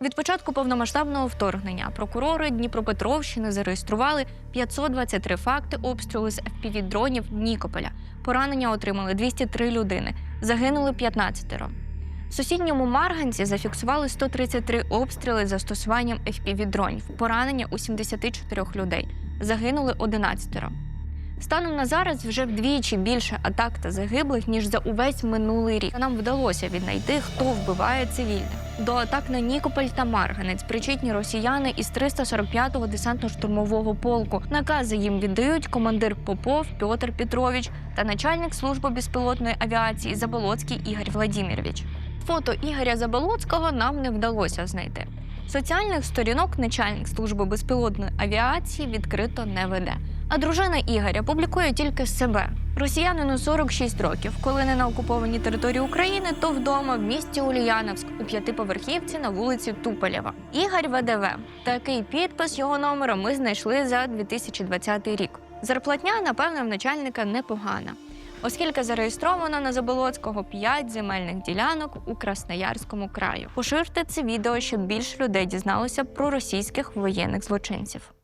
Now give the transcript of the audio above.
Від початку повномасштабного вторгнення прокурори Дніпропетровщини зареєстрували 523 факти обстрілу з fpv дронів Нікополя. Поранення отримали 203 людини, загинули 15. В сусідньому Марганці зафіксували 133 обстріли з застосуванням fpv дронів. Поранення у 74 людей, загинули 11. Станом на зараз вже вдвічі більше атак та загиблих ніж за увесь минулий рік. Нам вдалося віднайти, хто вбиває цивільних. До атак на Нікополь та Марганець причетні росіяни із 345-го десантно-штурмового полку. Накази їм віддають командир Попов Петр Петрович та начальник служби безпілотної авіації Заболоцький Ігор Владимирович. Фото Ігоря Заболоцького нам не вдалося знайти. Соціальних сторінок начальник служби безпілотної авіації відкрито не веде. А дружина Ігоря публікує тільки себе. Росіянину 46 років. Коли не на окупованій території України, то вдома в місті Ульяновськ у п'ятиповерхівці на вулиці Туполєва. Ігор ВДВ. Такий підпис його номера ми знайшли за 2020 рік. Зарплатня, напевно, в начальника непогана. Оскільки зареєстровано на Заболоцького 5 земельних ділянок у Красноярському краю. Поширте це відео, щоб більше людей дізналося про російських воєнних злочинців.